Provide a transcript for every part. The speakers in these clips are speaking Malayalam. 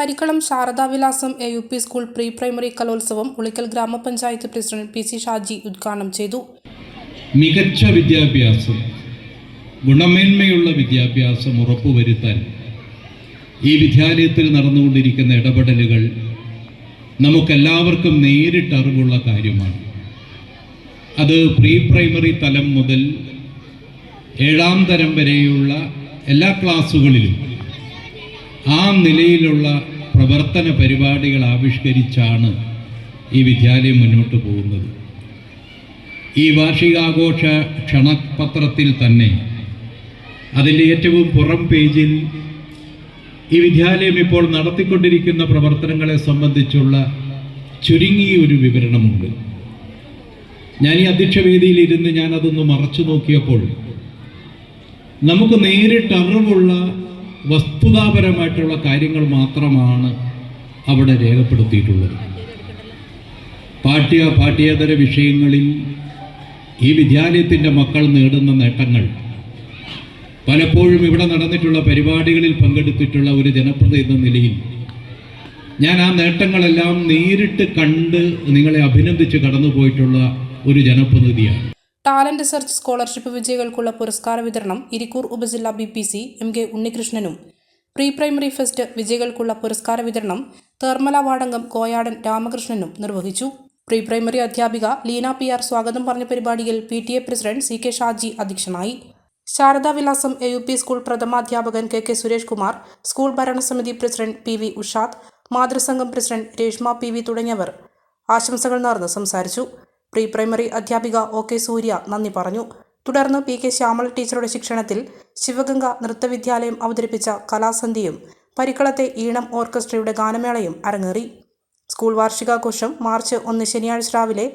Parikkalam Saradavilasam A U P school pre primary കലോത്സവം ഉളിക്കൽ ഗ്രാമപഞ്ചായത്ത് പ്രസിഡന്റ് പി സി ഷാജി ഉദ്ഘാടനം ചെയ്തു. മികച്ച വിദ്യാഭ്യാസം ഗുണമേന്മയുള്ള വിദ്യാഭ്യാസം ഉറപ്പുവരുത്താൻ ഈ വിദ്യാലയത്തിൽ നടന്നുകൊണ്ടിരിക്കുന്ന ഇടപെടലുകൾ നമുക്കെല്ലാവർക്കും നേരിട്ട് അറിവുള്ള കാര്യമാണ്. അത് പ്രീ പ്രൈമറി തലം മുതൽ ഏഴാം തരം വരെയുള്ള എല്ലാ ക്ലാസ്സുകളിലും ആ നിലയിലുള്ള പ്രവർത്തന പരിപാടികൾ ആവിഷ്കരിച്ചാണ് ഈ വിദ്യാലയം മുന്നോട്ട് പോകുന്നത്. ഈ വാർഷികാഘോഷ ക്ഷണപത്രത്തിൽ തന്നെ അതിന്റെ ഏറ്റവും പുറം പേജിൽ ഈ വിദ്യാലയം ഇപ്പോൾ നടത്തിക്കൊണ്ടിരിക്കുന്ന പ്രവർത്തനങ്ങളെ സംബന്ധിച്ചുള്ള ചുരുങ്ങിയ ഒരു വിവരണമുണ്ട്. ഞാൻ ഈ അധ്യക്ഷവേദിയിൽ ഇരുന്ന് ഞാനതൊന്ന് മറച്ചു നോക്കിയപ്പോൾ നമുക്ക് നേരിട്ട് അറിവുള്ള വസ്തുതാപരമായിട്ടുള്ള കാര്യങ്ങൾ മാത്രമാണ് അവിടെ രേഖപ്പെടുത്തിയിട്ടുള്ളത്. പാഠ്യ പാഠ്യേതര വിഷയങ്ങളിൽ ഈ വിദ്യാലയത്തിന്റെ മക്കൾ നേടുന്ന നേട്ടങ്ങൾ പലപ്പോഴും ഇവിടെ നടന്നിട്ടുള്ള പരിപാടികളിൽ പങ്കെടുത്തിട്ടുള്ള ഒരു ജനപ്രതി എന്ന നിലയിൽ ഞാൻ ആ നേട്ടങ്ങളെല്ലാം നേരിട്ട് കണ്ട് നിങ്ങളെ അഭിനന്ദിച്ച് കടന്നുപോയിട്ടുള്ള ഒരു ജനപ്രതിനിധിയാണ്. ടാലന്റ് സെർച്ച് സ്കോളർഷിപ്പ് വിജയികൾക്കുള്ള പുരസ്കാര വിതരണം ഇരിക്കൂർ ഉപജില്ലാ B P C M K ഉണ്ണികൃഷ്ണനും. Pre primary fest വിജയികൾക്കുള്ള പുരസ്കാര വിതരണം തേർമല വാടങ്കം കോയാടൻ രാമകൃഷ്ണനും നിർവഹിച്ചു. പ്രീ പ്രൈമറി അധ്യാപിക ലീന പി ആർ സ്വാഗതം പറഞ്ഞ പരിപാടിയിൽ P T A president C K Shaji അധ്യക്ഷനായി. Saradavilasam A U P school പ്രഥമാധ്യാപകൻ K K Suresh Kumar school ഭരണസമിതി പ്രസിഡന്റ് പി വി ഉഷാദ് മാതൃസംഘം പ്രസിഡന്റ് രേഷ്മ പി വി തുടങ്ങിയവർ ആശംസകൾ നേർന്ന് സംസാരിച്ചു. പ്രീ പ്രൈമറി അധ്യാപിക ഒ കെ സൂര്യ നന്ദി പറഞ്ഞു. തുടർന്ന് പി കെ ശ്യാമൾ ടീച്ചറുടെ ശിക്ഷണത്തിൽ ശിവഗംഗ നൃത്തവിദ്യാലയം അവതരിപ്പിച്ച കലാസന്ധിയും പരിക്കളത്തെ ഈണം ഓർക്കസ്ട്രയുടെ ഗാനമേളയും അരങ്ങേറി. സ്കൂൾ വാർഷികാഘോഷം മാർച്ച് ഒന്ന് ശനിയാഴ്ച രാവിലെ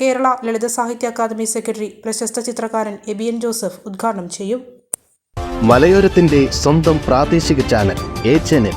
കേരള ലളിത സാഹിത്യ അക്കാദമി സെക്രട്ടറി പ്രശസ്ത ചിത്രകാരൻ എബിയൻ ജോസഫ് ഉദ്ഘാടനം ചെയ്യും. മലയോരത്തിന്റെ സ്വന്തം പ്രാദേശിക ചാനൽ എൻ